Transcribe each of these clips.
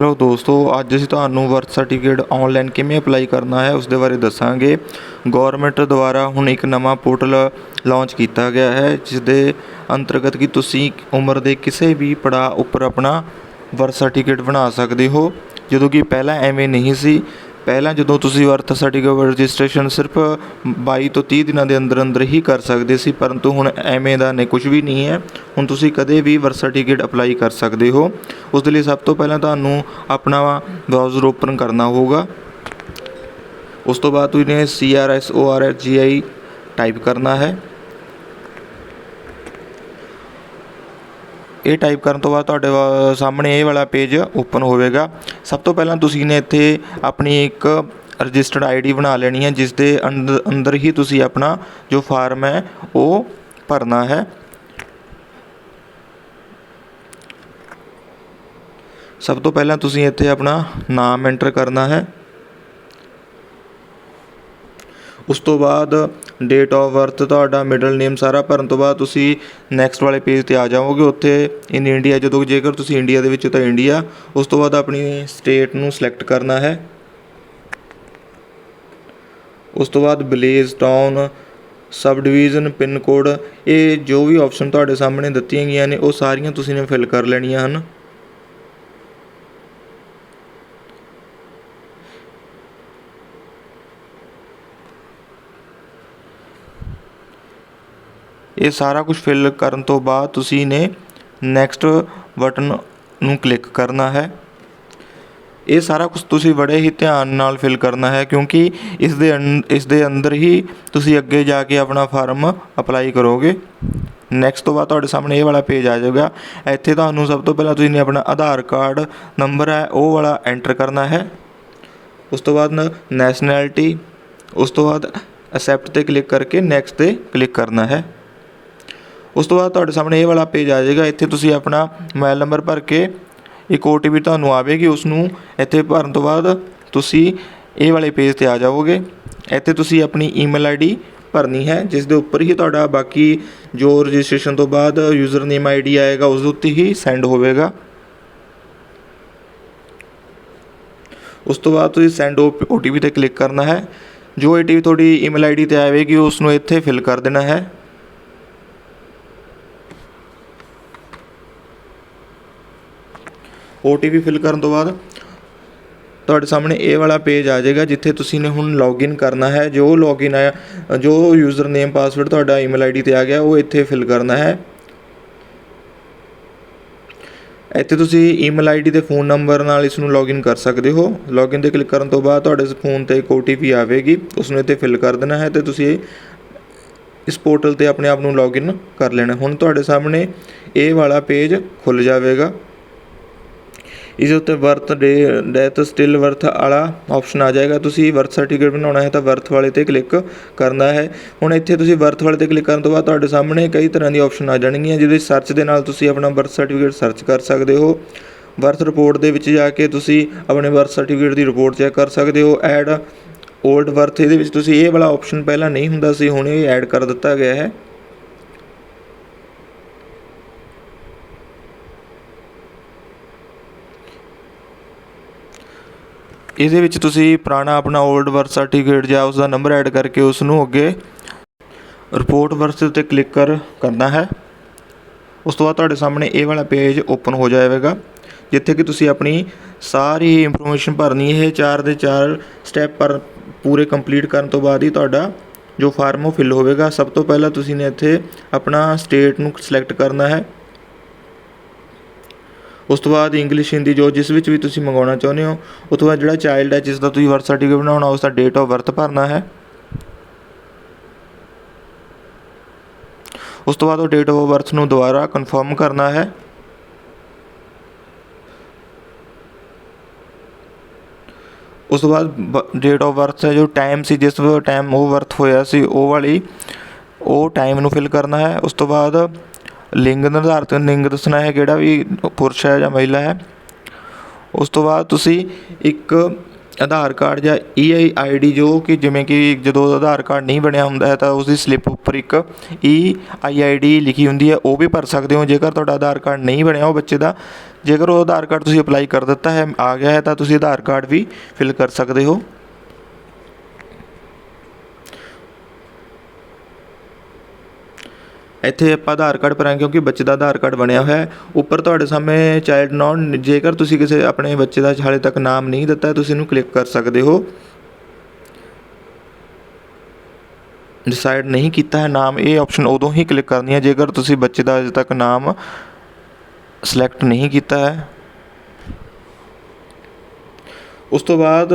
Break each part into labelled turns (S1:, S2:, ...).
S1: Hello ਦੋਸਤੋ, ਅੱਜ ਅਸੀਂ ਤੁਹਾਨੂੰ ਬਰਥ ਸਰਟੀਫਿਕੇਟ ਆਨਲਾਈਨ ਕਿਵੇਂ ਅਪਲਾਈ ਕਰਨਾ ਹੈ ਉਸ ਦੇ ਬਾਰੇ ਦੱਸਾਂਗੇ। ਗਵਰਨਮੈਂਟ ਦੁਆਰਾ ਹੁਣ ਇੱਕ ਨਵਾਂ ਪੋਰਟਲ ਲਾਂਚ ਕੀਤਾ ਗਿਆ ਹੈ ਜਿਸ ਦੇ ਅੰਤਰਗਤ ਕਿ ਤੁਸੀਂ ਉਮਰ ਦੇ ਕਿਸੇ ਵੀ ਪੜਾਅ ਉੱਪਰ ਆਪਣਾ ਬਰਥ ਸਰਟੀਫਿਕੇਟ ਬਣਾ ਸਕਦੇ ਹੋ। ਜਦੋਂ ਕਿ ਪਹਿਲਾਂ ਐਵੇਂ ਨਹੀਂ ਸੀ ਪਹਿਲਾਂ ਜਦੋਂ ਤੁਸੀਂ ਬਰਥ ਸਰਟੀਫਿਕੇਟ ਰਜਿਸਟ੍ਰੇਸ਼ਨ ਸਿਰਫ ਬਾਈ ਤੋਂ ਤੀਹ ਦਿਨਾਂ ਦੇ ਅੰਦਰ ਅੰਦਰ ਹੀ ਕਰ ਸਕਦੇ ਸੀ, ਪਰੰਤੂ ਹੁਣ ਐਵੇਂ ਦਾ ਨਹੀਂ ਕੁਝ ਵੀ ਨਹੀਂ ਹੈ। ਹੁਣ ਤੁਸੀਂ ਕਦੇ ਵੀ ਬਰਥ ਸਰਟੀਫਿਕੇਟ ਅਪਲਾਈ ਕਰ ਸਕਦੇ ਹੋ। ਉਸ ਦੇ ਲਈ ਸਭ ਤੋਂ ਪਹਿਲਾਂ ਤੁਹਾਨੂੰ ਆਪਣਾ ਬਰਾਊਜ਼ਰ ਓਪਨ ਕਰਨਾ ਹੋਊਗਾ। ਉਸ ਤੋਂ ਬਾਅਦ ਤੁਸੀਂ C R S O R H G I type ਕਰਨਾ ਹੈ। ਇਹ ਟਾਈਪ ਕਰਨ ਤੋਂ ਬਾਅਦ ਤੁਹਾਡੇ ਵਾ- ਸਾਹਮਣੇ ਇਹ ਵਾਲਾ ਪੇਜ ਓਪਨ ਹੋਵੇਗਾ। ਸਭ ਤੋਂ ਪਹਿਲਾਂ ਤੁਸੀਂ ਨੇ ਇੱਥੇ ਆਪਣੀ ਇੱਕ ਰਜਿਸਟਰਡ ਆਈਡੀ ਬਣਾ ਲੈਣੀ ਹੈ ਜਿਸ ਦੇ ਅੰਦ- ਅੰਦਰ ਹੀ ਤੁਸੀਂ ਆਪਣਾ ਜੋ ਫਾਰਮ ਹੈ, ਉਹ ਭਰਨਾ ਹੈ। ਸਭ ਤੋਂ ਪਹਿਲਾਂ ਤੁਸੀਂ ਇੱਥੇ ਆਪਣਾ ਨਾਮ ਐਂਟਰ ਕਰਨਾ ਹੈ। ਉਸ ਤੋਂ ਬਾਅਦ ਡੇਟ ਆਫ ਬਰਥ ਤੁਹਾਡਾ ਮਿਡਲ ਨੇਮ ਸਾਰਾ ਭਰਨ ਤੋਂ ਬਾਅਦ ਤੁਸੀਂ ਨੈਕਸਟ ਵਾਲੇ ਪੇਜ ਤੇ ਆ ਜਾਓਗੇ ਉੱਥੇ ਇਨ ਇੰਡੀਆ ਜਦੋਂ ਜੇਕਰ ਤੁਸੀਂ ਇੰਡੀਆ ਦੇ ਵਿੱਚ ਹੋ ਤਾਂ ਇੰਡੀਆ ਉਸ ਤੋਂ ਬਾਅਦ ਆਪਣੀ ਸਟੇਟ ਨੂੰ ਸਿਲੈਕਟ ਕਰਨਾ ਹੈ। ਉਸ ਤੋਂ ਬਾਅਦ village town subdivision pin code ਇਹ ਜੋ ਵੀ ਆਪਸ਼ਨ ਤੁਹਾਡੇ ਸਾਹਮਣੇ ਦਿੱਤੀਆਂ ਗਈਆਂ ਨੇ, ਉਹ ਸਾਰੀਆਂ ਤੁਸੀਂ ਨੇ ਫਿਲ ਕਰ ਲੈਣੀਆਂ ਹਨ। ਇਹ ਸਾਰਾ ਕੁਝ ਫਿਲ ਕਰਨ ਤੋਂ ਬਾਅਦ ਤੁਸੀਂ ਨੇ ਨੈਕਸਟ ਬਟਨ ਨੂੰ ਕਲਿੱਕ ਕਰਨਾ ਹੈ। ਇਹ ਸਾਰਾ ਕੁਝ ਤੁਸੀਂ ਬੜੇ ਹੀ ਧਿਆਨ ਨਾਲ ਫਿਲ ਕਰਨਾ ਹੈ ਕਿਉਂਕਿ ਇਸ ਦੇ ਅੰ- ਇਸ ਦੇ ਅੰਦਰ ਹੀ ਤੁਸੀਂ ਅੱਗੇ ਜਾ ਕੇ ਆਪਣਾ ਫਾਰਮ ਅਪਲਾਈ ਕਰੋਗੇ। ਨੈਕਸਟ ਤੋਂ ਬਾਅਦ ਤੁਹਾਡੇ ਸਾਹਮਣੇ ਇਹ ਵਾਲਾ ਪੇਜ ਆ ਜਾਊਗਾ। ਇੱਥੇ ਤੁਹਾਨੂੰ ਸਭ ਤੋਂ ਪਹਿਲਾਂ ਤੁਸੀਂ ਨੇ ਆਪਣਾ ਆਧਾਰ ਕਾਰਡ, ਨੰਬਰ ਹੈ, ਉਹ ਵਾਲਾ ਐਂਟਰ ਕਰਨਾ ਹੈ। ਉਸ ਤੋਂ ਬਾਅਦ ਨੈਸ਼ਨੈਲਿਟੀ ਉਸ ਤੋਂ ਬਾਅਦ ਅਸੈਪਟ ਤੇ ਕਲਿੱਕ ਕਰਕੇ ਨੈਕਸਟ ਤੇ ਕਲਿੱਕ ਕਰਨਾ ਹੈ। ਉਸ ਤੋਂ ਬਾਅਦ ਤੁਹਾਡੇ ਸਾਹਮਣੇ ਇਹ ਵਾਲਾ ਪੇਜ ਆ ਜਾਏਗਾ। ਇੱਥੇ ਤੁਸੀਂ ਆਪਣਾ ਮੋਬਾਈਲ ਨੰਬਰ ਭਰ ਕੇ ਇੱਕ ਓ ਟੀ ਪੀ ਤੁਹਾਨੂੰ ਆਵੇਗੀ। ਉਸ ਨੂੰ ਇੱਥੇ ਭਰਨ ਤੋਂ ਬਾਅਦ ਤੁਸੀਂ ਇਹ ਵਾਲੇ ਪੇਜ ਤੇ ਆ ਜਾਓਗੇ ਇੱਥੇ ਤੁਸੀਂ ਆਪਣੀ ਈਮੇਲ ਆਈਡੀ ਭਰਨੀ ਹੈ, ਜਿਸ ਦੇ ਉੱਪਰ ਹੀ ਤੁਹਾਡਾ ਬਾਕੀ ਜੋ ਰਜਿਸਟ੍ਰੇਸ਼ਨ ਤੋਂ ਬਾਅਦ ਯੂਜ਼ਰ ਨੇਮ ਆਈਡੀ ਆਏਗਾ, ਉਸ ਦੇ ਉੱਤੇ ਹੀ ਸੈਂਡ ਹੋਵੇਗਾ। ਉਸ ਤੋਂ ਬਾਅਦ ਤੁਸੀਂ ਸੈਂਡ ਓ ਟੀ ਪੀ ਤੇ ਕਲਿੱਕ ਕਰਨਾ ਹੈ। ਜੋ ਓ ਟੀ ਪੀ ਤੁਹਾਡੀ ਈਮੇਲ ਆਈਡੀ ਤੇ ਆਵੇਗੀ ਉਸ ਨੂੰ ਇੱਥੇ ਫਿਲ ਕਰ ਦੇਣਾ ਹੈ। ਓ ਟੀ ਪੀ ਫਿਲ ਕਰਨ ਤੋਂ ਬਾਅਦ ਤੁਹਾਡੇ ਸਾਹਮਣੇ ਇਹ ਵਾਲਾ ਪੇਜ ਆ ਜਾਏਗਾ, ਜਿੱਥੇ ਤੁਸੀਂ ਨੇ ਹੁਣ ਲੌਗਇਨ ਕਰਨਾ ਹੈ। ਜੋ ਲੌਗਇਨ ਆਇਆ ਜੋ ਯੂਜ਼ਰ ਨੇਮ ਪਾਸਵਰਡ ਤੁਹਾਡਾ ਈਮੇਲ ਆਈਡੀ ਤੇ ਆ ਗਿਆ, ਉਹ ਇੱਥੇ ਫਿਲ ਕਰਨਾ ਹੈ। ਇੱਥੇ ਤੁਸੀਂ ਈਮੇਲ ਆਈਡੀ ਤੇ ਫੋਨ ਨੰਬਰ ਨਾਲ ਇਸ ਨੂੰ ਲੌਗਇਨ ਕਰ ਸਕਦੇ ਹੋ। ਲੌਗਇਨ ਤੇ ਕਲਿੱਕ ਕਰਨ ਤੋਂ ਬਾਅਦ ਤੁਹਾਡੇ ਫੋਨ ਤੇ ਇੱਕ ਓਟੀਪੀ ਆਵੇਗੀ ਉਸ ਨੂੰ ਇੱਥੇ ਫਿਲ ਕਰ ਦੇਣਾ ਹੈ ਤੇ ਤੁਸੀਂ ਇਸ ਪੋਰਟਲ ਤੇ ਆਪਣੇ ਆਪ ਨੂੰ ਲੌਗਇਨ ਕਰ ਲੈਣਾ ਹੁਣ ਤੁਹਾਡੇ ਸਾਹਮਣੇ ਇਹ ਵਾਲਾ ਪੇਜ ਖੁੱਲ ਜਾਵੇਗਾ। ਇਸ ਉੱਤੇ birth day death still birth ਵਾਲਾ ਆਪਸ਼ਨ ਆ ਜਾਏਗਾ। ਤੁਸੀਂ ਬਰਥ ਸਰਟੀਫਿਕੇਟ ਬਣਾਉਣਾ ਹੈ ਤਾਂ ਬਰਥ ਵਾਲੇ ਤੇ ਕਲਿੱਕ ਕਰਨਾ ਹੈ। ਹੁਣ ਇੱਥੇ ਤੁਸੀਂ ਬਰਥ ਵਾਲੇ ਤੇ ਕਲਿੱਕ ਕਰਨ ਤੋਂ ਬਾਅਦ ਤੁਹਾਡੇ ਸਾਹਮਣੇ ਕਈ ਤਰ੍ਹਾਂ ਦੀ ਆਪਸ਼ਨ ਆ ਜਾਣਗੀਆਂ, ਜਿਹਦੇ ਸਰਚ ਦੇ ਨਾਲ ਤੁਸੀਂ ਆਪਣਾ ਬਰਥ ਸਰਟੀਫਿਕੇਟ ਸਰਚ ਕਰ ਸਕਦੇ ਹੋ। ਬਰਥ ਰਿਪੋਰਟ ਦੇ ਵਿੱਚ ਜਾ ਕੇ ਤੁਸੀਂ ਆਪਣੇ ਬਰਥ ਸਰਟੀਫਿਕੇਟ ਦੀ ਰਿਪੋਰਟ ਚੈੱਕ ਕਰ ਸਕਦੇ ਹੋ। ਐਡ 올ਡ ਬਰਥ ਇਹਦੇ ਵਿੱਚ ਤੁਸੀਂ ਇਹ ਵਾਲਾ ਆਪਸ਼ਨ ਪਹਿਲਾਂ ਨਹੀਂ ਹੁੰਦਾ ਸੀ, ਹੁਣ ਇਹ ਐਡ ਕਰ ਦਿੱਤਾ ਗਿਆ ਹੈ। ਇਹਦੇ ਵਿੱਚ ਤੁਸੀਂ ਪੁਰਾਣਾ ਆਪਣਾ 올ਡ ਬਰਥ ਸਰਟੀਫਿਕੇਟ ਜਾਂ ਉਸ ਦਾ ਨੰਬਰ ਐਡ ਕਰਕੇ ਉਸ ਨੂੰ ਅੱਗੇ ਰਿਪੋਰਟ ਬਰਥ ਉੱਤੇ ਕਲਿੱਕ ਕਰ, ਕਰਨਾ ਹੈ। ਉਸ ਤੋਂ ਬਾਅਦ ਤੁਹਾਡੇ ਸਾਹਮਣੇ ਇਹ ਵਾਲਾ ਪੇਜ ਓਪਨ ਹੋ ਜਾਵੇਗਾ, ਜਿੱਥੇ ਕਿ ਤੁਸੀਂ ਆਪਣੀ ਸਾਰੀ ਇਨਫੋਰਮੇਸ਼ਨ ਭਰਨੀ ਹੈ ਚਾਰ ਦੇ ਚਾਰ ਸਟੈਪ ਪਰ ਪੂਰੇ ਕੰਪਲੀਟ ਕਰਨ ਤੋਂ ਬਾਅਦ ਹੀ ਤੁਹਾਡਾ ਜੋ ਫਾਰਮ ਉਹ ਫਿਲ ਹੋਵੇਗਾ। ਸਭ ਤੋਂ ਪਹਿਲਾਂ ਤੁਸੀਂ ਨੇ ਇੱਥੇ ਆਪਣਾ ਸਟੇਟ ਨੂੰ ਸਿਲੈਕਟ ਕਰਨਾ ਹੈ। ਉਸ ਤੋਂ ਬਾਅਦ ਇੰਗਲਿਸ਼ ਹਿੰਦੀ ਜੋ ਜਿਸ ਵਿੱਚ ਵੀ ਤੁਸੀਂ ਮੰਗਵਾਉਣਾ ਚਾਹੁੰਦੇ ਹੋ, ਉਸ ਤੋਂ ਬਾਅਦ ਜਿਹੜਾ ਚਾਈਲਡ ਹੈ ਜਿਸ ਦਾ ਤੁਸੀਂ ਬਰਥ ਸਰਟੀਫਿਕੇਟ ਬਣਾਉਣਾ ਉਸ ਦਾ ਡੇਟ ਆਫ ਬਰਥ ਭਰਨਾ ਹੈ। ਉਸ ਤੋਂ ਬਾਅਦ ਉਹ ਡੇਟ ਆਫ ਬਰਥ ਨੂੰ ਦੁਬਾਰਾ ਕਨਫਰਮ ਕਰਨਾ ਹੈ। ਉਸ ਤੋਂ ਬਾਅਦ ਡੇਟ ਆਫ ਬਰਥ ਹੈ ਜੋ ਟਾਈਮ ਸੀ, ਜਿਸ ਟਾਈਮ ਉਹ ਬਰਥ ਹੋਇਆ ਸੀ, ਉਹ ਵਾਲੀ, ਉਹ ਟਾਈਮ ਨੂੰ ਫਿਲ ਕਰਨਾ ਹੈ। ਉਸ ਤੋਂ ਬਾਅਦ ਲਿੰਗ ਨਿਰਧਾਰਤ ਲਿੰਗ ਦੱਸਣਾ ਹੈ ਕਿਹੜਾ ਵੀ ਪੁਰਸ਼ ਹੈ ਜਾਂ ਮਹਿਲਾ ਹੈ। ਉਸ ਤੋਂ ਬਾਅਦ ਤੁਸੀਂ ਇੱਕ ਆਧਾਰ ਕਾਰਡ ਜਾਂ ਈ ਆਈ ਆਈ ਡੀ ਜੋ ਕਿ ਜਿਵੇਂ ਕਿ ਜਦੋਂ ਆਧਾਰ ਕਾਰਡ ਨਹੀਂ ਬਣਿਆ ਹੁੰਦਾ ਹੈ ਤਾਂ ਉਸ ਦੀ ਸਲਿੱਪ ਉੱਪਰ ਇੱਕ ਈ ਆਈ ਆਈ ਡੀ ਲਿਖੀ ਹੁੰਦੀ ਹੈ। ਉਹ ਵੀ ਭਰ ਸਕਦੇ ਹੋ। ਜੇਕਰ ਤੁਹਾਡਾ ਆਧਾਰ ਕਾਰਡ ਨਹੀਂ ਬਣਿਆ ਉਹ ਬੱਚੇ ਦਾ, ਜੇਕਰ ਉਹ ਆਧਾਰ ਕਾਰਡ ਤੁਸੀਂ ਅਪਲਾਈ ਕਰ ਦਿੱਤਾ ਹੈ, ਆ ਗਿਆ ਹੈ, ਤਾਂ ਤੁਸੀਂ ਆਧਾਰ ਕਾਰਡ ਵੀ ਫਿਲ ਕਰ ਸਕਦੇ ਹੋ। ਇੱਥੇ ਆਪਾਂ ਆਧਾਰ ਕਾਰਡ ਭਰਾਂਗੇ ਕਿਉਂਕਿ ਬੱਚੇ ਦਾ ਆਧਾਰ ਕਾਰਡ ਬਣਿਆ ਹੋਇਆ ਹੈ। ਉੱਪਰ ਤੁਹਾਡੇ ਸਾਹਮਣੇ ਚਾਈਲਡ ਨੋਟ ਜੇਕਰ ਤੁਸੀਂ ਕਿਸੇ ਆਪਣੇ ਬੱਚੇ ਦਾ ਹਾਲੇ ਤੱਕ ਨਾਮ ਨਹੀਂ ਦਿੱਤਾ, ਤੁਸੀਂ ਇਹਨੂੰ ਕਲਿੱਕ ਕਰ ਸਕਦੇ ਹੋ। ਡਿਸਾਈਡ ਨਹੀਂ ਕੀਤਾ ਹੈ ਨਾਮ, ਇਹ ਆਪਸ਼ਨ ਉਦੋਂ ਹੀ ਕਲਿੱਕ ਕਰਨੀ ਹੈ, ਜੇਕਰ ਤੁਸੀਂ ਬੱਚੇ ਦਾ ਅਜੇ ਤੱਕ ਨਾਮ ਸਿਲੈਕਟ ਨਹੀਂ ਕੀਤਾ ਹੈ। ਉਸ ਤੋਂ ਬਾਅਦ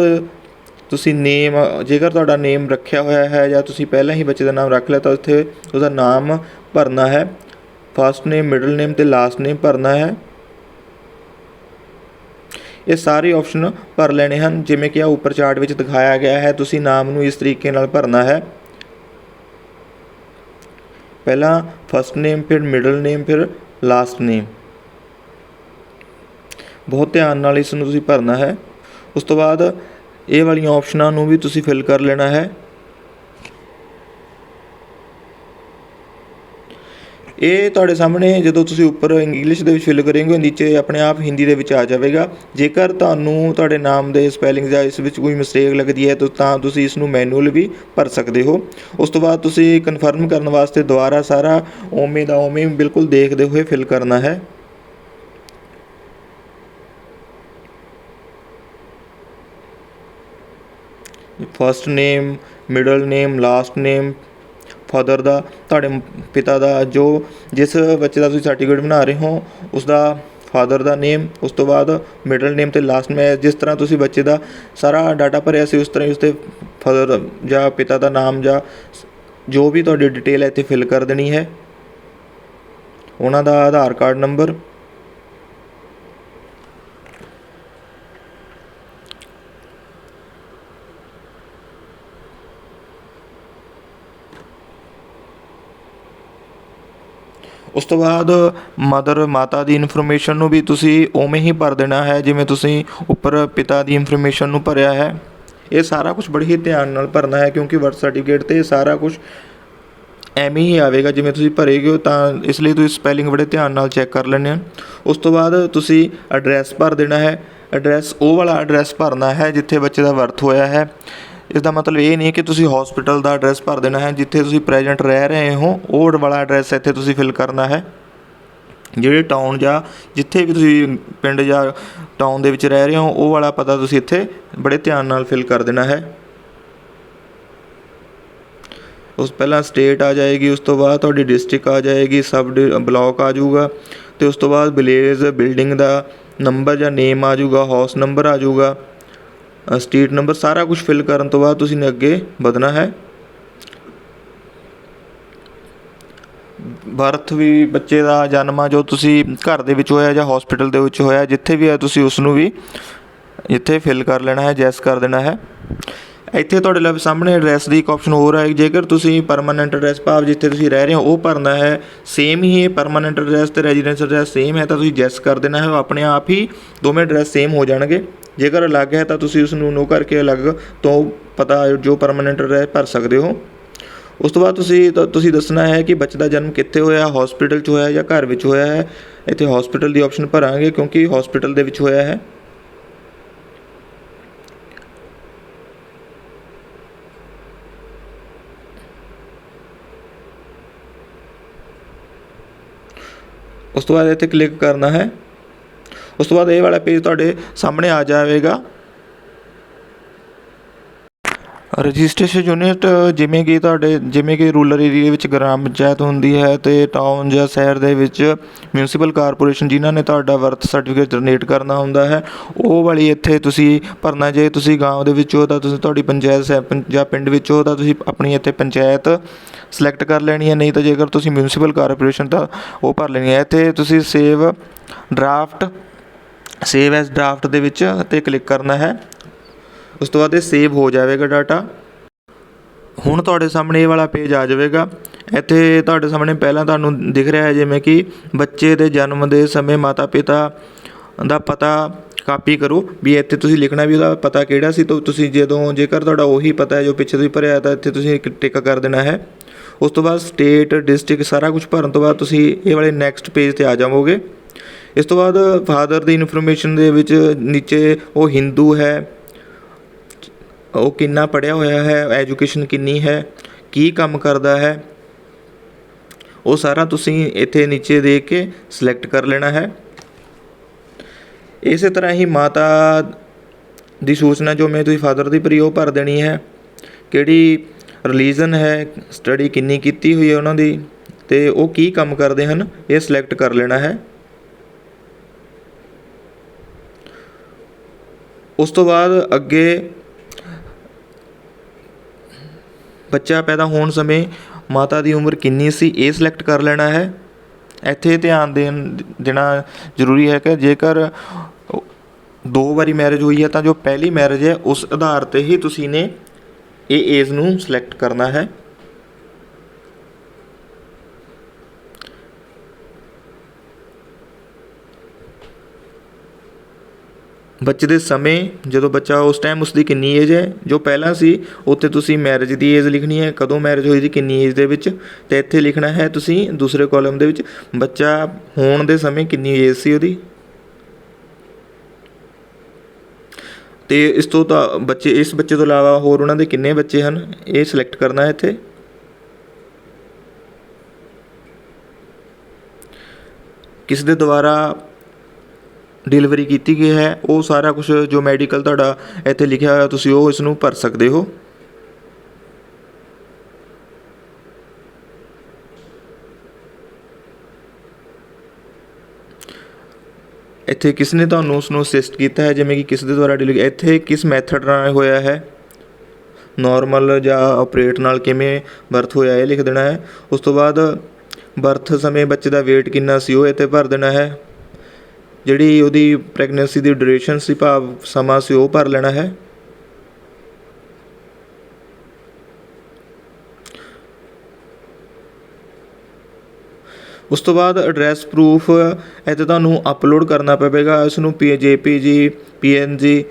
S1: ਤੁਸੀਂ ਨੇਮ ਜੇਕਰ ਤੁਹਾਡਾ ਨੇਮ ਰੱਖਿਆ ਹੋਇਆ ਹੈ ਜਾਂ ਤੁਸੀਂ ਪਹਿਲਾਂ ਹੀ ਬੱਚੇ ਦਾ ਨਾਮ ਰੱਖ ਲਿਆ, ਤਾਂ ਉੱਥੇ ਉਹਦਾ ਨਾਮ ਭਰਨਾ ਹੈ। ਫਸਟ ਨੇਮ ਮਿਡਲ ਨੇਮ ਤੇ ਲਾਸਟ ਨੇਮ ਭਰਨਾ ਹੈ। ਇਹ ਸਾਰੇ ਆਪਸ਼ਨ ਭਰ ਲੈਣੇ ਹਨ, ਜਿਵੇਂ ਕਿ ਆ ਉੱਪਰ ਚਾਰਟ ਵਿੱਚ ਦਿਖਾਇਆ ਗਿਆ ਹੈ, ਤੁਸੀਂ ਨਾਮ ਨੂੰ ਇਸ ਤਰੀਕੇ ਨਾਲ ਭਰਨਾ ਹੈ। ਪਹਿਲਾਂ ਫਸਟ ਨੇਮ ਫਿਰ ਮਿਡਲ ਨੇਮ ਫਿਰ ਲਾਸਟ ਨੇਮ ਬਹੁਤ ਧਿਆਨ ਨਾਲ ਇਸ ਨੂੰ ਤੁਸੀਂ ਭਰਨਾ ਹੈ। ਉਸ ਤੋਂ ਬਾਅਦ ਇਹ ਵਾਲੀਆਂ ਆਪਸ਼ਨਾਂ ਨੂੰ ਵੀ ਤੁਸੀਂ ਫਿਲ ਕਰ ਲੈਣਾ ਹੈ। ਇਹ ਤੁਹਾਡੇ ਸਾਹਮਣੇ ਜਦੋਂ ਤੁਸੀਂ ਉੱਪਰ ਇੰਗਲਿਸ਼ ਦੇ ਵਿੱਚ ਫਿਲ ਕਰੋਗੇ, ਨੀਚੇ ਆਪਣੇ ਆਪ ਹਿੰਦੀ ਦੇ ਵਿੱਚ ਆ ਜਾਵੇਗਾ। ਜੇਕਰ ਤੁਹਾਨੂੰ ਤੁਹਾਡੇ ਨਾਮ ਦੇ ਸਪੈਲਿੰਗ ਜਾਂ ਇਸ ਵਿੱਚ ਕੋਈ ਮਿਸਟੇਕ ਲੱਗਦੀ ਹੈ, ਤਾਂ ਤੁਸੀਂ ਇਸ ਨੂੰ ਮੈਨੂਅਲ ਵੀ ਭਰ ਸਕਦੇ ਹੋ। ਉਸ ਤੋਂ ਬਾਅਦ ਤੁਸੀਂ ਕਨਫਰਮ ਕਰਨ ਵਾਸਤੇ ਦੁਬਾਰਾ ਸਾਰਾ ਓਵੇਂ ਦਾ ਓਵੇਂ ਬਿਲਕੁਲ ਦੇਖਦੇ ਹੋਏ ਫਿਲ ਕਰਨਾ ਹੈ। First name middle name last name father ਦਾ, ਤੁਹਾਡੇ ਪਿਤਾ ਦਾ, ਜੋ ਜਿਸ ਬੱਚੇ ਦਾ ਤੁਸੀਂ ਸਰਟੀਫਿਕੇਟ ਬਣਾ ਰਹੇ ਹੋ ਉਸ ਦਾ ਫਾਦਰ ਦਾ ਨੇਮ ਉਸ ਤੋਂ ਬਾਅਦ ਮਿਡਲ ਨੇਮ ਅਤੇ ਲਾਸਟ ਮੈਂ ਜਿਸ ਤਰ੍ਹਾਂ ਤੁਸੀਂ ਬੱਚੇ ਦਾ ਸਾਰਾ ਡਾਟਾ ਭਰਿਆ ਸੀ, ਉਸ ਤਰ੍ਹਾਂ ਹੀ ਉਸ ਤੇ ਫਾਦਰ ਜਾਂ ਪਿਤਾ ਦਾ ਨਾਮ ਜਾਂ ਜੋ ਵੀ ਤੁਹਾਡੀ ਡਿਟੇਲ ਹੈ ਇੱਥੇ ਫਿਲ ਕਰ ਦੇਣੀ ਹੈ। ਉਹਨਾਂ ਦਾ ਆਧਾਰ ਕਾਰਡ ਨੰਬਰ ਉਸ ਤੋਂ ਬਾਅਦ ਮਦਰ ਮਾਤਾ ਦੀ ਇਨਫੋਰਮੇਸ਼ਨ ਨੂੰ ਵੀ ਤੁਸੀਂ ਉਵੇਂ ਹੀ ਭਰ ਦੇਣਾ ਹੈ ਜਿਵੇਂ ਤੁਸੀਂ ਉੱਪਰ ਪਿਤਾ ਦੀ ਇਨਫੋਰਮੇਸ਼ਨ ਨੂੰ ਭਰਿਆ ਹੈ। ਇਹ ਸਾਰਾ ਕੁਝ ਬੜੇ ਹੀ ਧਿਆਨ ਨਾਲ ਭਰਨਾ ਹੈ ਕਿਉਂਕਿ ਬਰਥ ਸਰਟੀਫਿਕੇਟ ਤੇ ਇਹ ਸਾਰਾ ਕੁਝ ਐਵੇਂ ਹੀ ਆਵੇਗਾ ਜਿਵੇਂ ਤੁਸੀਂ ਭਰੇਗੇ ਹੋ ਤਾਂ ਇਸ ਲਈ ਤੁਸੀਂ ਸਪੈਲਿੰਗ ਬੜੇ ਧਿਆਨ ਨਾਲ ਚੈੱਕ ਕਰ ਲੈਣੇ ਹਨ ਉਸ ਤੋਂ ਬਾਅਦ ਤੁਸੀਂ ਐਡਰੈਸ ਭਰ ਦੇਣਾ ਹੈ। ਐਡਰੈਸ ਉਹ ਵਾਲਾ ਐਡਰੈਸ ਭਰਨਾ ਹੈ ਜਿੱਥੇ ਬੱਚੇ ਦਾ ਬਰਥ ਹੋਇਆ ਹੈ। ਇਸ ਦਾ ਮਤਲਬ ਇਹ ਨਹੀਂ ਕਿ ਤੁਸੀਂ ਹਸਪੀਟਲ ਦਾ ਐਡਰੈਸ ਭਰ ਦੇਣਾ ਹੈ, ਜਿੱਥੇ ਤੁਸੀਂ ਪ੍ਰੈਜ਼ੈਂਟ ਰਹਿ ਰਹੇ ਹੋ ਉਹ ਵਾਲਾ ਐਡਰੈਸ ਇੱਥੇ ਤੁਸੀਂ ਫਿਲ ਕਰਨਾ ਹੈ। ਜਿਹੜੇ ਟਾਊਨ ਜਾਂ ਜਿੱਥੇ ਵੀ ਤੁਸੀਂ ਪਿੰਡ ਜਾਂ ਟਾਊਨ ਦੇ ਵਿੱਚ ਰਹਿ ਰਹੇ ਹੋ, ਉਹ ਵਾਲਾ ਪਤਾ ਤੁਸੀਂ ਇੱਥੇ ਬੜੇ ਧਿਆਨ ਨਾਲ ਫਿਲ ਕਰ ਦੇਣਾ ਹੈ। ਉਸ ਪਹਿਲਾਂ ਸਟੇਟ ਆ ਜਾਏਗੀ, ਉਸ ਤੋਂ ਬਾਅਦ ਤੁਹਾਡੀ ਡਿਸਟ੍ਰਿਕਟ ਆ ਜਾਏਗੀ, ਸਬ ਬਲਾਕ ਆ ਜਾਊਗਾ, ਤੇ ਉਸ ਤੋਂ ਬਾਅਦ ਵਿਲੇਜ ਬਿਲਡਿੰਗ ਦਾ ਨੰਬਰ ਜਾਂ ਨੇਮ ਆ ਜਾਊਗਾ ਹਾਊਸ ਨੰਬਰ ਆ ਜਾਊਗਾ। ਸਟਰੀਟ ਨੰਬਰ ਸਾਰਾ ਕੁਝ ਫਿਲ ਕਰਨ ਤੋਂ ਬਾਅਦ ਤੁਸੀਂ ਨੇ ਅੱਗੇ ਵਧਣਾ ਹੈ। ਬਰਥ ਵੀ ਬੱਚੇ ਦਾ ਜਨਮ ਆ, ਜੋ ਤੁਸੀਂ ਘਰ ਦੇ ਵਿੱਚ ਹੋਇਆ ਜਾਂ ਹਸਪੀਟਲ ਦੇ ਵਿੱਚ ਹੋਇਆ, ਜਿੱਥੇ ਵੀ ਹੈ ਤੁਸੀਂ ਉਸ ਨੂੰ ਵੀ ਇੱਥੇ ਫਿਲ ਕਰ ਲੈਣਾ ਹੈ, ਜੈਸ ਕਰ ਦੇਣਾ ਹੈ। ਇੱਥੇ ਤੁਹਾਡੇ ਲਈ ਸਾਹਮਣੇ ਐਡਰੈਸ ਦੀ ਇੱਕ ਆਪਸ਼ਨ ਹੋਰ ਹੈ ਜੇਕਰ ਤੁਸੀਂ ਪਰਮਾਨੈਂਟ ਐਡਰੈਸ ਭਾਵ ਜਿੱਥੇ ਤੁਸੀਂ ਰਹਿ ਰਹੇ ਹੋ, ਉਹ ਭਰਨਾ ਹੈ। ਸੇਮ ਹੀ ਇਹ ਪਰਮਾਨੈਂਟ ਐਡਰੈਸ ਤੇ ਰੈਜ਼ੀਡੈਂਸ ਐਡਰੈਸ ਸੇਮ ਹੈ, ਤਾਂ ਤੁਸੀਂ ਜੈਸ ਕਰ ਦੇਣਾ ਹੈ। ਉਹ ਆਪਣੇ ਆਪ ਹੀ ਦੋਵੇਂ ਐਡਰੈਸ ਸੇਮ ਹੋ ਜਾਣਗੇ। ਜੇਕਰ ਅਲੱਗ ਹੈ ਤਾਂ ਤੁਸੀਂ ਉਸ ਨੂੰ ਨੋ ਕਰਕੇ ਅਲੱਗ ਤੋਂ ਪਤਾ ਜੋ ਪਰਮਾਨੈਂਟ ਐਡਰੈਸ ਭਰ ਸਕਦੇ ਹੋ। ਉਸ ਤੋਂ ਬਾਅਦ ਤੁਸੀਂ ਤੁਸੀਂ ਦੱਸਣਾ ਹੈ ਕਿ ਬੱਚੇ ਦਾ ਜਨਮ ਕਿੱਥੇ ਹੋਇਆ ਹਸਪੀਟਲ 'ਚ ਹੋਇਆ ਜਾਂ ਘਰ ਵਿੱਚ ਹੋਇਆ ਹੈ। ਇੱਥੇ ਹਸਪੀਟਲ ਦੀ ਆਪਸ਼ਨ ਭਰਾਂਗੇ ਕਿਉਂਕਿ ਹਸਪੀਟਲ ਦੇ ਵਿੱਚ ਹੋਇਆ ਹੈ। ਉਸ ਤੋਂ ਬਾਅਦ ਇੱਥੇ ਕਲਿੱਕ ਕਰਨਾ ਹੈ। ਉਸ ਤੋਂ ਬਾਅਦ ਇਹ ਵਾਲਾ ਪੇਜ ਤੁਹਾਡੇ ਸਾਹਮਣੇ ਆ ਜਾਵੇਗਾ। ਰਜਿਸਟ੍ਰੇਸ਼ਨ ਯੂਨਿਟ ਜਿਵੇਂ ਕਿ ਤੁਹਾਡੇ, ਜਿਵੇਂ ਕਿ ਰੂਰਲ ਏਰੀਆ ਵਿੱਚ ਗ੍ਰਾਮ ਪੰਚਾਇਤ ਹੁੰਦੀ ਹੈ ਤੇ ਟਾਊਨ ਜਾਂ ਸ਼ਹਿਰ ਦੇ ਵਿੱਚ ਮਿਊਨਿਸਪਲ ਕਾਰਪੋਰੇਸ਼ਨ ਜਿਨ੍ਹਾਂ ਨੇ ਤੁਹਾਡਾ ਵਰਥ ਸਰਟੀਫਿਕੇਟ ਜਨਰੇਟ ਕਰਨਾ ਹੁੰਦਾ ਹੈ, ਉਹ ਵਾਲੀ ਇੱਥੇ ਤੁਸੀਂ ਭਰਨਾ, ਜੇ ਤੁਸੀਂ ਗਾਂਵ ਦੇ ਵਿੱਚ ਹੋ ਤਾਂ ਤੁਸੀਂ ਤੁਹਾਡੀ ਪੰਚਾਇਤ ਸੈ- ਪੰ- ਜਾਂ ਪਿੰਡ ਵਿੱਚ ਹੋ ਤਾਂ ਤੁਸੀਂ ਆਪਣੀ ਇੱਥੇ ਪੰਚਾਇਤ ਸਿਲੈਕਟ ਕਰ ਲੈਣੀ ਹੈ, ਨਹੀਂ ਤਾਂ ਜੇਕਰ ਤੁਸੀਂ ਮਿਊਨਿਸਪਲ ਕਾਰਪੋਰੇਸ਼ਨ ਤਾਂ ਉਹ ਭਰ ਲੈਣੀ ਹੈ। ਇੱਥੇ ਤੁਸੀਂ save draft save as draft ਦੇ ਵਿੱਚ ਤੇ ਕਲਿੱਕ ਕਰਨਾ ਹੈ। ਉਸ ਤੋਂ ਬਾਅਦ ਇਹ ਸੇਵ ਹੋ ਜਾਵੇਗਾ ਡਾਟਾ ਹੁਣ ਤੁਹਾਡੇ ਸਾਹਮਣੇ ਇਹ ਵਾਲਾ ਪੇਜ ਆ ਜਾਵੇਗਾ। ਇੱਥੇ ਤੁਹਾਡੇ ਸਾਹਮਣੇ ਪਹਿਲਾਂ ਤੁਹਾਨੂੰ ਦਿਖ ਰਿਹਾ ਹੈ ਜਿਵੇਂ ਕਿ ਬੱਚੇ ਦੇ ਜਨਮ ਦੇ ਸਮੇਂ ਮਾਤਾ ਪਿਤਾ ਦਾ ਪਤਾ ਕਾਪੀ ਕਰੋ ਵੀ ਇੱਥੇ ਤੁਸੀਂ ਲਿਖਣਾ ਵੀ ਉਹਦਾ ਪਤਾ ਕਿਹੜਾ ਸੀ ਤਾਂ ਤੁਸੀਂ ਜਦੋਂ ਜੇਕਰ ਤੁਹਾਡਾ ਉਹੀ ਪਤਾ ਹੈ ਜੋ ਪਿੱਛੇ ਤੁਸੀਂ ਭਰਿਆ ਤਾਂ ਇੱਥੇ ਤੁਸੀਂ ਇੱਕ ਟਿਕ ਕਰ ਦੇਣਾ ਹੈ। ਉਸ ਤੋਂ ਬਾਅਦ ਸਟੇਟ ਡਿਸਟ੍ਰਿਕਟ ਸਾਰਾ ਕੁਝ ਭਰਨ ਤੋਂ ਬਾਅਦ ਤੁਸੀਂ ਇਹ ਵਾਲੇ ਨੈਕਸਟ ਪੇਜ ਤੇ ਆ ਜਾਵੋਗੇ। ਇਸ ਤੋਂ ਬਾਅਦ ਫਾਦਰ ਦੀ ਇਨਫੋਰਮੇਸ਼ਨ ਦੇ ਵਿੱਚ ਨੀਚੇ ਉਹ ਹਿੰਦੂ ਹੈ। ਉਹ ਕਿੰਨਾ ਪੜ੍ਹਿਆ ਹੋਇਆ ਹੈ, ਐਜੂਕੇਸ਼ਨ ਕਿੰਨੀ ਹੈ, ਕੀ ਕੰਮ ਕਰਦਾ ਹੈ, ਉਹ ਸਾਰਾ ਤੁਸੀਂ ਇੱਥੇ ਨੀਚੇ ਦੇਖ ਕੇ ਸਿਲੈਕਟ ਕਰ ਲੈਣਾ ਹੈ। ਇਸੇ ਤਰ੍ਹਾਂ ਹੀ ਮਾਤਾ ਦੀ ਸੂਚਨਾ ਜੋ ਮੈਂ ਤੁਸੀਂ ਫਾਦਰ ਦੀ ਭਰੀ ਉਹ ਭਰ ਦੇਣੀ ਹੈ। ਕਿਹੜੀ ਰਿਲੀਜਨ ਹੈ, ਸਟੱਡੀ ਕਿੰਨੀ ਕੀਤੀ ਹੋਈ ਹੈ ਉਹਨਾਂ ਦੀ, ਤੇ ਉਹ ਕੀ ਕੰਮ ਕਰਦੇ ਹਨ, ਇਹ ਸਿਲੈਕਟ ਕਰ ਲੈਣਾ ਹੈ। ਉਸ ਤੋਂ ਬਾਅਦ ਅੱਗੇ ਬੱਚਾ ਪੈਦਾ ਹੋਣ ਸਮੇਂ ਮਾਤਾ ਦੀ ਉਮਰ ਕਿੰਨੀ ਸੀ, ਇਹ ਸਿਲੈਕਟ ਕਰ ਲੈਣਾ ਹੈ। ਇੱਥੇ ਧਿਆਨ ਦੇਣ, ਦੇਣਾ ਜ਼ਰੂਰੀ ਹੈ ਕਿ ਜੇਕਰ ਦੋ ਵਾਰੀ ਮੈਰਿਜ ਹੋਈ ਹੈ ਤਾਂ ਜੋ ਪਹਿਲੀ ਮੈਰਿਜ ਹੈ, ਉਸ ਆਧਾਰ ਤੇ ਹੀ ਤੁਸੀਂ ਨੇ ਇਹ ਏਜ ਨੂੰ ਸਿਲੈਕਟ ਕਰਨਾ ਹੈ। ਬੱਚੇ ਦੇ ਸਮੇਂ, ਜਦੋਂ ਬੱਚਾ ਉਸ ਟਾਈਮ ਉਸਦੀ ਕਿੰਨੀ ਏਜ ਹੈ, ਜੋ ਪਹਿਲਾਂ ਸੀ, ਉੱਥੇ ਤੁਸੀਂ ਮੈਰਿਜ ਦੀ ਏਜ ਲਿਖਣੀ ਹੈ, ਕਦੋਂ ਮੈਰਿਜ ਹੋਈ ਸੀ, ਕਿੰਨੀ ਏਜ ਦੇ ਵਿੱਚ ਅਤੇ ਇੱਥੇ ਲਿਖਣਾ ਹੈ ਤੁਸੀਂ ਦੂਸਰੇ ਕਾਲਮ ਦੇ ਵਿੱਚ, ਬੱਚਾ ਹੋਣ ਦੇ ਸਮੇਂ ਕਿੰਨੀ ਏਜ ਸੀ ਉਹਦੀ? ਅਤੇ ਇਸ ਤੋਂ ਤਾਂ ਬੱਚੇ, ਇਸ ਬੱਚੇ ਤੋਂ ਇਲਾਵਾ ਹੋਰ ਉਹਨਾਂ ਦੇ ਕਿੰਨੇ ਬੱਚੇ ਹਨ? ਇਹ ਸਿਲੈਕਟ ਕਰਨਾ ਹੈ ਇੱਥੇ। ਕਿਸ ਦੇ ਦੁਆਰਾ ਡਿਲੀਵਰੀ ਕੀਤੀ ਗਈ ਹੈ। ਉਹ ਸਾਰਾ ਕੁਝ ਜੋ ਮੈਡੀਕਲ ਤੁਹਾਡਾ ਇੱਥੇ ਲਿਖਿਆ ਹੋਇਆ ਤੁਸੀਂ ਉਹ ਇਸ ਨੂੰ ਭਰ ਸਕਦੇ ਹੋ। ਇੱਥੇ ਕਿਸ ਨੇ ਤੁਹਾਨੂੰ ਉਸ ਨੂੰ ਅਸਿਸਟ ਕੀਤਾ ਹੈ? ਜਿਵੇਂ ਕਿ ਕਿਸ ਦੇ ਦੁਆਰਾ ਡਿਲੀਵਰੀ ਇੱਥੇ ਕਿਸ ਮੈਥਡ ਨਾਲ ਹੋਇਆ ਹੈ? ਨਾਰਮਲ ਜਾਂ ਆਪਰੇਟ ਨਾਲ ਕਿਵੇਂ ਬਰਥ ਹੋਇਆ ਇਹ ਲਿਖ ਦੇਣਾ ਹੈ। ਉਸ ਤੋਂ ਬਾਅਦ ਬਰਥ ਸਮੇਂ ਬੱਚੇ ਦਾ weight ਕਿੰਨਾ ਸੀ ਉਹ ਇੱਥੇ ਭਰ ਦੇਣਾ ਹੈ। ਜਿਹੜੀ ਉਹਦੀ ਪ੍ਰੈਗਨੈਂਸੀ ਦੀ ਡਿਊਰੇਸ਼ਨ ਸੀ, ਭਾਵ ਸਮਾਂ ਸੀ, ਉਹ ਭਰ ਲੈਣਾ ਹੈ? ਉਸ ਤੋਂ ਬਾਅਦ ਐਡਰੈਸ ਪ੍ਰੂਫ ਇੱਥੇ ਤੁਹਾਨੂੰ ਅਪਲੋਡ ਕਰਨਾ ਪਵੇਗਾ ਇਸ ਨੂੰ ਪੀ ਜੇਪੀਜੀ ਪੀਐਨਜੀ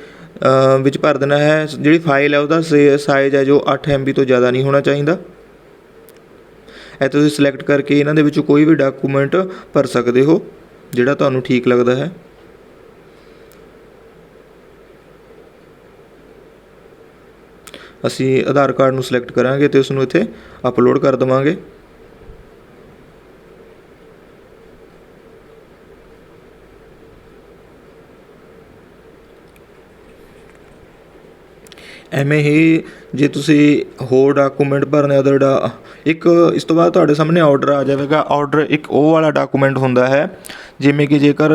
S1: ਵਿੱਚ ਭਰ ਦੇਣਾ ਹੈ। ਜਿਹੜੀ ਫਾਈਲ ਹੈ, ਉਹਦਾ ਸਾਈਜ਼ ਹੈ ਜੋ 8 MB ਤੋਂ ਜ਼ਿਆਦਾ ਨਹੀਂ ਹੋਣਾ ਚਾਹੀਦਾ। ਇਹ ਤੁਸੀਂ ਸਿਲੈਕਟ ਕਰਕੇ ਇਹਨਾਂ ਦੇ ਵਿੱਚੋਂ ਕੋਈ ਵੀ ਡਾਕੂਮੈਂਟ ਭਰ ਸਕਦੇ ਹੋ। ਜਿਹੜਾ ਤੁਹਾਨੂੰ ਠੀਕ ਲੱਗਦਾ ਹੈ। ਅਸੀਂ ਆਧਾਰ ਕਾਰਡ ਨੂੰ ਸਿਲੈਕਟ ਕਰਾਂਗੇ ਅਤੇ ਉਸ ਨੂੰ ਇੱਥੇ ਅਪਲੋਡ ਕਰ ਦੇਵਾਂਗੇ। ਐਵੇਂ ਹੀ ਜੇ ਤੁਸੀਂ ਹੋਰ ਡਾਕੂਮੈਂਟ ਭਰਨੇ ਅਦਰ ਡਾ ਇੱਕ ਇਸ ਤੋਂ ਬਾਅਦ ਤੁਹਾਡੇ ਸਾਹਮਣੇ ਆਰਡਰ ਆ ਜਾਵੇਗਾ। ਆਰਡਰ ਇੱਕ ਉਹ ਵਾਲਾ ਡਾਕੂਮੈਂਟ ਹੁੰਦਾ ਹੈ, ਜਿਵੇਂ ਕਿ ਜੇਕਰ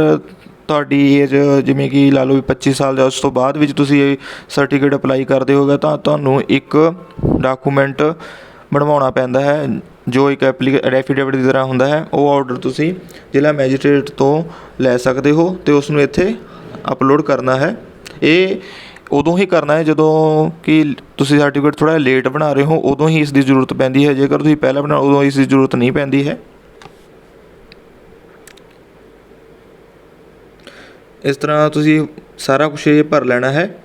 S1: ਤੁਹਾਡੀ ਏਜ ਜਿਵੇਂ ਕਿ ਲਾ ਲਓ ਵੀ 25 ਸਾਲ ਜਾਂ ਉਸ ਤੋਂ ਬਾਅਦ ਵਿੱਚ ਤੁਸੀਂ ਇਹ ਸਰਟੀਫਿਕੇਟ ਅਪਲਾਈ ਕਰਦੇ ਹੋਗੇ ਤਾਂ ਤੁਹਾਨੂੰ ਇੱਕ ਡਾਕੂਮੈਂਟ ਬਣਵਾਉਣਾ ਪੈਂਦਾ ਹੈ, ਜੋ ਇੱਕ ਐਫੀਡੇਵਿਟ ਦੀ ਤਰ੍ਹਾਂ ਹੁੰਦਾ ਹੈ। ਉਹ ਆਰਡਰ ਤੁਸੀਂ ਜ਼ਿਲ੍ਹਾ ਮੈਜਿਸਟ੍ਰੇਟ ਤੋਂ ਲੈ ਸਕਦੇ ਹੋ ਤੇ ਉਸ ਨੂੰ ਇੱਥੇ ਅਪਲੋਡ ਕਰਨਾ ਹੈ। ਇਹ ਉਦੋਂ ਹੀ ਕਰਨਾ ਹੈ, ਜਦੋਂ ਕਿ ਤੁਸੀਂ ਸਰਟੀਫਿਕੇਟ ਥੋੜਾ ਲੇਟ ਬਣਾ ਰਹੇ ਹੋ, ਉਦੋਂ ਹੀ ਇਸ ਦੀ ਜ਼ਰੂਰਤ ਪੈਂਦੀ ਹੈ। ਜੇਕਰ ਤੁਸੀਂ ਪਹਿਲਾਂ ਬਣਾ ਉਦੋਂ ਇਸ ਦੀ ਜ਼ਰੂਰਤ ਨਹੀਂ ਪੈਂਦੀ ਹੈ। ਇਸ ਤਰ੍ਹਾਂ ਤੁਸੀਂ ਸਾਰਾ ਕੁਝ ਇਹ ਭਰ ਲੈਣਾ ਹੈ।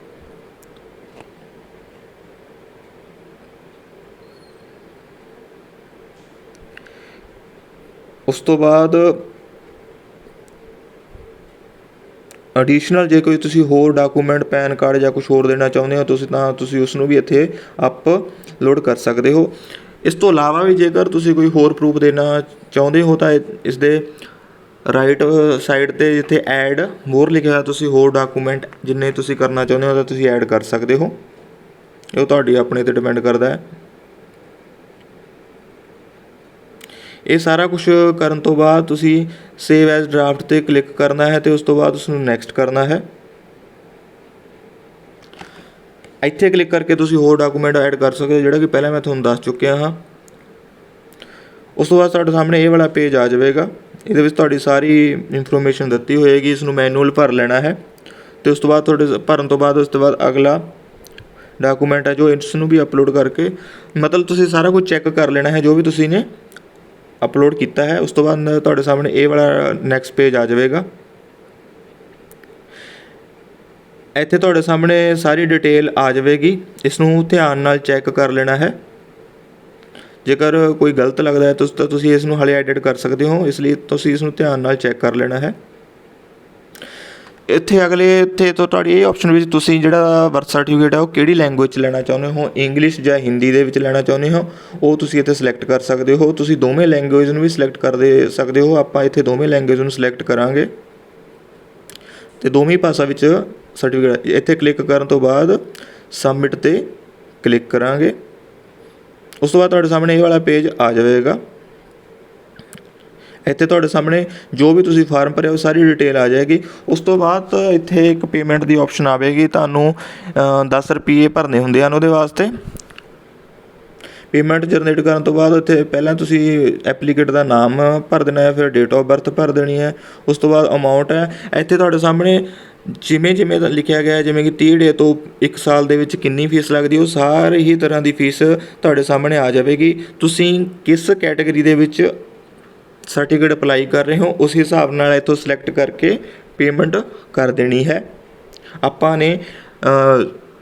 S1: ਉਸ ਤੋਂ ਬਾਅਦ ਅਡੀਸ਼ਨਲ ਜੇ ਕੋਈ ਤੁਸੀਂ ਹੋਰ ਡਾਕੂਮੈਂਟ ਪੈਨ ਕਾਰਡ ਜਾਂ ਕੁਝ ਹੋਰ ਦੇਣਾ ਚਾਹੁੰਦੇ ਹੋ, ਤੁਸੀਂ ਤਾਂ ਤੁਸੀਂ ਉਸ ਨੂੰ ਵੀ ਇੱਥੇ ਅਪਲੋਡ ਕਰ ਸਕਦੇ ਹੋ। ਇਸ ਤੋਂ ਇਲਾਵਾ ਵੀ ਜੇਕਰ ਤੁਸੀਂ ਕੋਈ ਹੋਰ ਪ੍ਰੂਫ ਦੇਣਾ ਚਾਹੁੰਦੇ ਹੋ, ਤਾਂ ਇਸ ਦੇ ਰਾਈਟ ਸਾਈਡ ਤੇ ਜਿੱਥੇ ਐਡ ਮੋਰ ਲਿਖਿਆ ਹੋਇਆ, ਤੁਸੀਂ ਹੋਰ ਡਾਕੂਮੈਂਟ ਜਿੰਨੇ ਤੁਸੀਂ ਕਰਨਾ ਚਾਹੁੰਦੇ ਹੋ, ਤਾਂ ਤੁਸੀਂ ਐਡ ਕਰ ਸਕਦੇ ਹੋ। ਇਹ ਤੁਹਾਡੀ ਆਪਣੇ ਤੇ ਡਿਪੈਂਡ ਕਰਦਾ ਹੈ। ਇਹ ਸਾਰਾ ਕੁਝ ਕਰਨ ਤੋਂ ਬਾਅਦ ਤੁਸੀਂ ਸੇਵ ਐਜ਼ ਡਰਾਫਟ ਤੇ ਕਲਿੱਕ ਕਰਨਾ ਹੈ ਤੇ ਉਸ ਤੋਂ ਬਾਅਦ ਉਸ ਨੂੰ ਨੈਕਸਟ ਕਰਨਾ ਹੈ। ਇੱਥੇ ਕਲਿੱਕ ਕਰਕੇ ਤੁਸੀਂ ਹੋਰ ਡਾਕੂਮੈਂਟ ਐਡ ਕਰ ਸਕਦੇ ਹੋ, ਜਿਹੜਾ ਕਿ ਪਹਿਲਾਂ ਮੈਂ ਤੁਹਾਨੂੰ ਦੱਸ ਚੁੱਕਿਆ ਹਾਂ। ਉਸ ਤੋਂ ਬਾਅਦ ਤੁਹਾਡੇ ਸਾਹਮਣੇ ਇਹ ਵਾਲਾ ਪੇਜ ਆ ਜਾਵੇਗਾ। ਇਹਦੇ ਵਿੱਚ ਤੁਹਾਡੀ ਸਾਰੀ ਇਨਫੋਰਮੇਸ਼ਨ ਦਿੱਤੀ ਹੋਏਗੀ ਇਸ ਨੂੰ ਮੈਨੂਅਲ ਭਰ ਲੈਣਾ ਹੈ। ਤੇ ਉਸ ਤੋਂ ਬਾਅਦ ਤੁਹਾਡੇ ਭਰਨ ਤੋਂ ਬਾਅਦ ਉਸ ਤੋਂ ਬਾਅਦ ਅਗਲਾ ਡਾਕੂਮੈਂਟ ਹੈ ਜੋ ਇਸ ਨੂੰ ਵੀ ਅਪਲੋਡ ਕਰਕੇ, ਮਤਲਬ ਤੁਸੀਂ ਸਾਰਾ ਕੁਝ ਚੈੱਕ ਕਰ ਲੈਣਾ ਹੈ ਜੋ ਵੀ ਤੁਸੀਂ ਨੇ ਅਪਲੋਡ ਕੀਤਾ ਹੈ, ਉਸ ਤੋਂ ਬਾਅਦ ਤੁਹਾਡੇ ਸਾਹਮਣੇ ਇਹ ਵਾਲਾ ਨੈਕਸਟ ਪੇਜ ਆ ਜਾਵੇਗਾ। ਇੱਥੇ ਤੁਹਾਡੇ ਸਾਹਮਣੇ ਸਾਰੀ ਡਿਟੇਲ ਆ ਜਾਵੇਗੀ, ਇਸ ਨੂੰ ਧਿਆਨ ਨਾਲ ਚੈੱਕ ਕਰ ਲੈਣਾ ਹੈ। ਜੇਕਰ ਕੋਈ ਗਲਤ ਲੱਗਦਾ ਹੈ ਤਾਂ ਤੁਸੀਂ ਇਸ ਨੂੰ ਹਲੇ ਐਡਿਟ ਕਰ ਸਕਦੇ ਹੋ, ਇਸ ਲਈ ਤੁਸੀਂ ਇਸ ਨੂੰ ਧਿਆਨ ਨਾਲ ਚੈੱਕ ਕਰ ਲੈਣਾ ਹੈ। ਇੱਥੇ ਅਗਲੇ, ਇੱਥੇ ਤੋਂ ਤੁਹਾਡੀ ਇਹ ਆਪਸ਼ਨ ਵਿੱਚ ਤੁਸੀਂ ਜਿਹੜਾ ਬਰਥ ਸਰਟੀਫਿਕੇਟ ਹੈ ਉਹ ਕਿਹੜੀ ਲੈਂਗੁਏਜ 'ਚ ਲੈਣਾ ਚਾਹੁੰਦੇ ਹੋ? ਇੰਗਲਿਸ਼ ਜਾਂ ਹਿੰਦੀ ਦੇ ਵਿੱਚ ਲੈਣਾ ਚਾਹੁੰਦੇ ਹੋ? ਉਹ ਤੁਸੀਂ ਇੱਥੇ ਸਿਲੈਕਟ ਕਰ ਸਕਦੇ ਹੋ। ਤੁਸੀਂ ਦੋਵੇਂ ਲੈਂਗੁਏਜ ਨੂੰ ਵੀ ਸਿਲੈਕਟ ਕਰਦੇ ਸਕਦੇ ਹੋ। ਆਪਾਂ ਇੱਥੇ ਦੋਵੇਂ ਲੈਂਗੁਏਜ ਨੂੰ ਸਿਲੈਕਟ ਕਰਾਂਗੇ। ਤੇ ਦੋਵੇਂ ਭਾਸ਼ਾ ਵਿੱਚ ਸਰਟੀਫਿਕੇਟ ਇੱਥੇ ਕਲਿੱਕ ਕਰਨ ਤੋਂ ਬਾਅਦ ਸਬਮਿਟ ਤੇ ਕਲਿੱਕ ਕਰਾਂਗੇ। ਉਸ ਤੋਂ ਬਾਅਦ ਤੁਹਾਡੇ ਸਾਹਮਣੇ ਇਹ ਵਾਲਾ ਪੇਜ ਆ ਜਾਵੇਗਾ। ਇੱਥੇ ਤੁਹਾਡੇ ਸਾਹਮਣੇ ਜੋ ਵੀ ਤੁਸੀਂ ਫਾਰਮ ਭਰਿਆ ਉਹ ਸਾਰੀ ਡਿਟੇਲ ਆ ਜਾਏਗੀ। ਉਸ ਤੋਂ ਬਾਅਦ ਇੱਥੇ ਇੱਕ ਪੇਮੈਂਟ ਦੀ ਆਪਸ਼ਨ ਆਵੇਗੀ। ਤੁਹਾਨੂੰ ਅ, 10 ਰੁਪਏ ਭਰਨੇ ਹੁੰਦੇ ਹਨ ਉਹਦੇ ਵਾਸਤੇ। ਪੇਮੈਂਟ ਜਨਰੇਟ ਕਰਨ ਤੋਂ ਬਾਅਦ ਇੱਥੇ ਪਹਿਲਾਂ ਤੁਸੀਂ ਐਪਲੀਕੇਟ ਦਾ ਨਾਮ ਭਰ ਦੇਣਾ ਹੈ ਫਿਰ ਡੇਟ ਆਫ ਬਰਥ ਭਰ ਦੇਣੀ ਹੈ। ਉਸ ਤੋਂ ਬਾਅਦ ਅਮਾਉਂਟ ਹੈ। ਇੱਥੇ ਤੁਹਾਡੇ ਸਾਹਮਣੇ ਜਿਵੇਂ ਜਿਵੇਂ ਲਿਖਿਆ ਗਿਆ ਜਿਵੇਂ ਕਿ 30 ਡੇ ਤੋਂ 1 ਸਾਲ ਦੇ ਵਿੱਚ ਕਿੰਨੀ ਫੀਸ ਲੱਗਦੀ ਉਹ ਸਾਰੇ ਹੀ ਤਰ੍ਹਾਂ ਦੀ ਫੀਸ ਤੁਹਾਡੇ ਸਾਹਮਣੇ ਆ ਜਾਵੇਗੀ। ਤੁਸੀਂ ਕਿਸ ਕੈਟਾਗਰੀ ਦੇ ਵਿੱਚ ਸਰਟੀਫਿਕੇਟ ਅਪਲਾਈ ਕਰ ਰਹੇ ਹੋ, ਉਸ ਹਿਸਾਬ ਨਾਲ ਇੱਥੋਂ ਸਿਲੈਕਟ ਕਰਕੇ ਪੇਮੈਂਟ ਕਰ ਦੇਣੀ ਹੈ। ਆਪਾਂ ਨੇ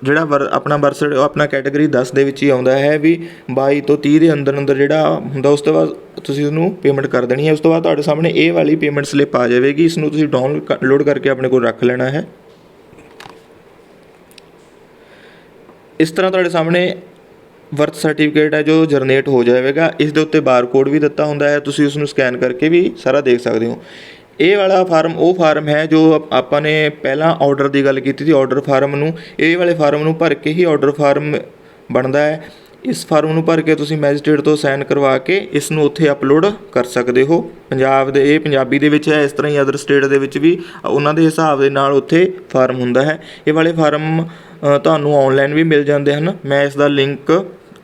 S1: ਜਿਹੜਾ ਵਰ, ਆਪਣਾ ਬਰਥ ਆਪਣਾ ਕੈਟਾਗਰੀ 10 ਦੇ ਵਿੱਚ ਹੀ ਆਉਂਦਾ ਹੈ ਵੀ 22 ਤੋਂ 30 ਦੇ ਅੰਦਰ ਅੰਦਰ ਜਿਹੜਾ ਹੁੰਦਾ, ਉਸ ਤੋਂ ਬਾਅਦ ਤੁਸੀਂ ਉਹਨੂੰ ਪੇਮੈਂਟ ਕਰ ਦੇਣੀ ਹੈ। ਉਸ ਤੋਂ ਬਾਅਦ ਤੁਹਾਡੇ ਸਾਹਮਣੇ ਇਹ ਵਾਲੀ ਪੇਮੈਂਟ ਸਲਿੱਪ ਆ ਜਾਵੇਗੀ, ਇਸ ਨੂੰ ਤੁਸੀਂ ਡਾਊਨਲੋਡ ਕਰਕੇ ਆਪਣੇ ਕੋਲ ਰੱਖ ਲੈਣਾ ਹੈ। ਇਸ ਤਰ੍ਹਾਂ ਤੁਹਾਡੇ ਸਾਹਮਣੇ ਬਰਥ ਸਰਟੀਫਿਕੇਟ ਹੈ ਜੋ ਜਨਰੇਟ ਹੋ ਜਾਵੇਗਾ, ਇਸ ਦੇ ਉੱਤੇ ਬਾਰਕੋਡ ਵੀ ਦਿੱਤਾ ਹੁੰਦਾ ਹੈ, ਤੁਸੀਂ ਉਸ ਨੂੰ ਸਕੈਨ ਕਰਕੇ ਵੀ ਸਾਰਾ ਦੇਖ ਸਕਦੇ ਹੋ। ਇਹ ਵਾਲਾ ਫਾਰਮ ਉਹ ਫਾਰਮ ਹੈ ਜੋ ਆਪਾਂ ਨੇ ਪਹਿਲਾਂ ਆਰਡਰ ਦੀ ਗੱਲ ਕੀਤੀ ਸੀ ਆਰਡਰ ਫਾਰਮ ਨੂੰ। ਇਹ ਵਾਲੇ ਫਾਰਮ ਨੂੰ ਭਰ ਕੇ ਹੀ ਆਰਡਰ ਫਾਰਮ ਬਣਦਾ ਹੈ। ਇਸ ਫਾਰਮ ਨੂੰ ਭਰ ਕੇ ਤੁਸੀਂ ਮੈਜਿਸਟ੍ਰੇਟ ਤੋਂ ਸਾਈਨ ਕਰਵਾ ਕੇ ਇਸ ਨੂੰ ਉੱਥੇ ਅਪਲੋਡ ਕਰ ਸਕਦੇ ਹੋ। ਪੰਜਾਬ ਦੇ, ਇਹ ਪੰਜਾਬੀ ਦੇ ਵਿੱਚ ਹੈ, ਇਸ ਤਰ੍ਹਾਂ ਹੀ ਅਦਰ ਸਟੇਟ ਦੇ ਵਿੱਚ ਵੀ ਉਹਨਾਂ ਦੇ ਹਿਸਾਬ ਦੇ ਨਾਲ ਉੱਥੇ ਫਾਰਮ ਹੁੰਦਾ ਹੈ। ਇਹ ਵਾਲੇ ਫਾਰਮ ਤੁਹਾਨੂੰ ਆਨਲਾਈਨ ਵੀ ਮਿਲ ਜਾਂਦੇ ਹਨ। ਮੈਂ ਇਸ ਦਾ ਲਿੰਕ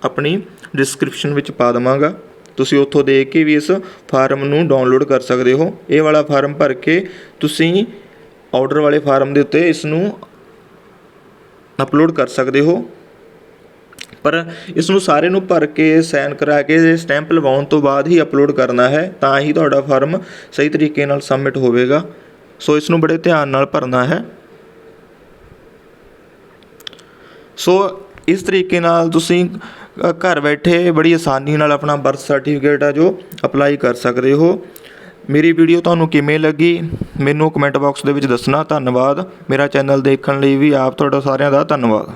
S1: ਆਪਣੀ ਡਿਸਕ੍ਰਿਪਸ਼ਨ ਵਿੱਚ ਪਾ ਦਵਾਂਗਾ। ਤੁਸੀਂ ਉੱਥੋਂ ਦੇਖ ਕੇ ਵੀ ਇਸ ਫਾਰਮ ਨੂੰ ਡਾਊਨਲੋਡ ਕਰ ਸਕਦੇ ਹੋ। ਇਹ ਵਾਲਾ ਫਾਰਮ ਭਰ ਕੇ ਤੁਸੀਂ ਆਰਡਰ ਵਾਲੇ ਫਾਰਮ ਦੇ ਉੱਤੇ ਇਸ ਨੂੰ ਅਪਲੋਡ ਕਰ ਸਕਦੇ ਹੋ। ਪਰ ਇਸ ਨੂੰ ਸਾਰੇ ਨੂੰ ਭਰ ਕੇ ਸਾਈਨ ਕਰਾ ਕੇ ਸਟੈਂਪ ਲਵਾਉਣ ਤੋਂ ਬਾਅਦ ਹੀ ਅਪਲੋਡ ਕਰਨਾ ਹੈ, ਤਾਂ ਹੀ ਤੁਹਾਡਾ ਫਾਰਮ ਸਹੀ ਤਰੀਕੇ ਨਾਲ ਸਬਮਿਟ ਹੋਵੇਗਾ। ਸੋ ਇਸ ਨੂੰ ਬੜੇ ਧਿਆਨ ਨਾਲ ਭਰਨਾ ਹੈ। ਸੋ ਇਸ ਤਰੀਕੇ ਨਾਲ ਤੁਸੀਂ ਘਰ ਬੈਠੇ ਬੜੀ ਆਸਾਨੀ ਨਾਲ ਆਪਣਾ ਬਰਥ ਸਰਟੀਫਿਕੇਟ ਆ ਜੋ ਅਪਲਾਈ ਕਰ ਸਕਦੇ ਹੋ। ਮੇਰੀ ਵੀਡੀਓ ਤੁਹਾਨੂੰ ਕਿਵੇਂ ਲੱਗੀ, ਮੈਨੂੰ ਕਮੈਂਟ ਬਾਕਸ ਦੇ ਵਿੱਚ ਦੱਸਣਾ। ਧੰਨਵਾਦ। ਮੇਰਾ ਚੈਨਲ ਦੇਖਣ ਲਈ ਵੀ ਆਪ ਤੁਹਾਡਾ ਸਾਰਿਆਂ ਦਾ ਧੰਨਵਾਦ।